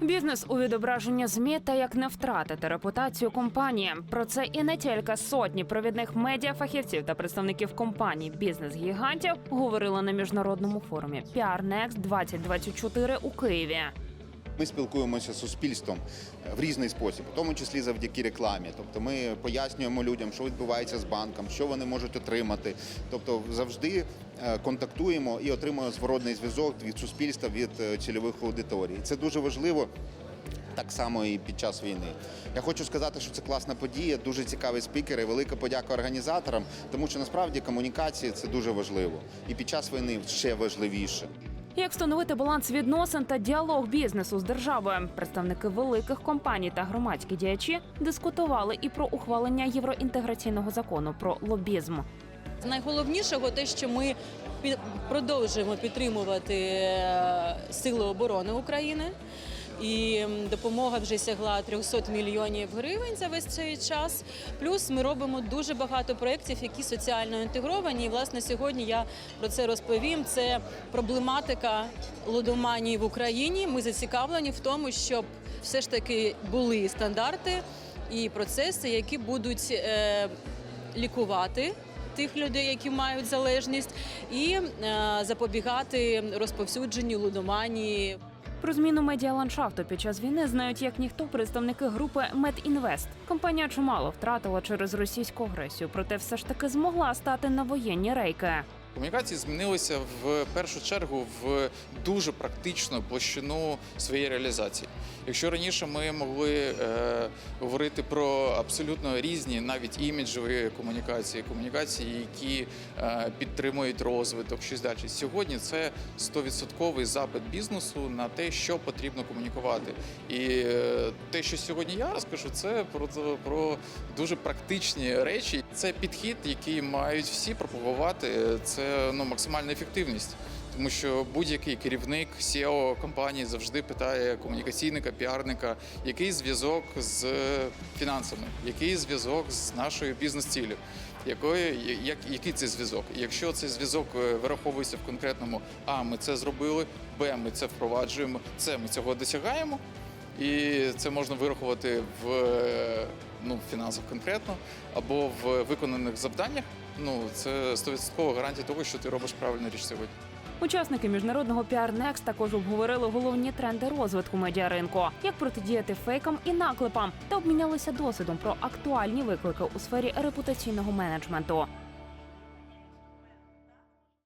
Бізнес у відображенні змі та як не втратити репутацію компанії. Про це і не тільки сотні провідних медіафахівців та представників компаній бізнес-гігантів говорили на міжнародному форумі PR Next 2024 у Києві. Ми спілкуємося з суспільством е, в різний спосіб, у тому числі завдяки рекламі. Тобто ми пояснюємо людям, що відбувається з банком, що вони можуть отримати. Тобто завжди е, контактуємо і отримуємо зворотний зв'язок від суспільства, від е, цільових аудиторій. Це дуже важливо. Так само і під час війни. Я хочу сказати, що це класна подія, дуже цікаві спікери. Велика подяка організаторам, тому що насправді комунікації це дуже важливо. І під час війни ще важливіше. Як встановити баланс відносин та діалог бізнесу з державою? Представники великих компаній та громадські діячі дискутували і про ухвалення євроінтеграційного закону про лобізм. Найголовнішого те, що ми продовжуємо підтримувати е, Сили оборони України. І допомога вже сягла 300 мільйонів гривень за весь цей час. Плюс ми робимо дуже багато проєктів, які соціально інтегровані. І власне сьогодні я про це розповім. Це проблематика лудоманії в Україні. Ми зацікавлені в тому, щоб все ж таки були стандарти і процеси, які будуть е, лікувати тих людей, які мають залежність, і е, запобігати розповсюдженню лудоманії. Про зміну медіаландшафту під час війни знають як ніхто представники групи Медінвест. Компанія чимало втратила через російську агресію, проте все ж таки змогла стати на воєнні рейки. Комунікації змінилися в першу чергу в дуже практичну площину своєї реалізації. Якщо раніше ми могли е, говорити про абсолютно різні, навіть іміджові комунікації, комунікації, які е, підтримують розвиток, щось далі. Сьогодні це 100% запит бізнесу на те, що потрібно комунікувати. І е, те, що сьогодні я розкажу, це про, про дуже практичні речі. Це підхід, який мають всі пропагувати. Це ну максимальна ефективність. Тому що будь-який керівник SEO компанії завжди питає комунікаційника, піарника, який зв'язок з фінансами, який зв'язок з нашою бізнес-ціллю, якої як який це зв'язок? Якщо цей зв'язок е, вираховується в конкретному А, ми це зробили, Б, ми це впроваджуємо, С, ми цього досягаємо, і це можна вирахувати в е, ну, фінансах конкретно або в виконаних завданнях. Ну це 100% гарантія того, що ти робиш правильну річ сьогодні. Учасники міжнародного PR Next також обговорили головні тренди розвитку медіаринку, як протидіяти фейкам і наклепам, та обмінялися досвідом про актуальні виклики у сфері репутаційного менеджменту.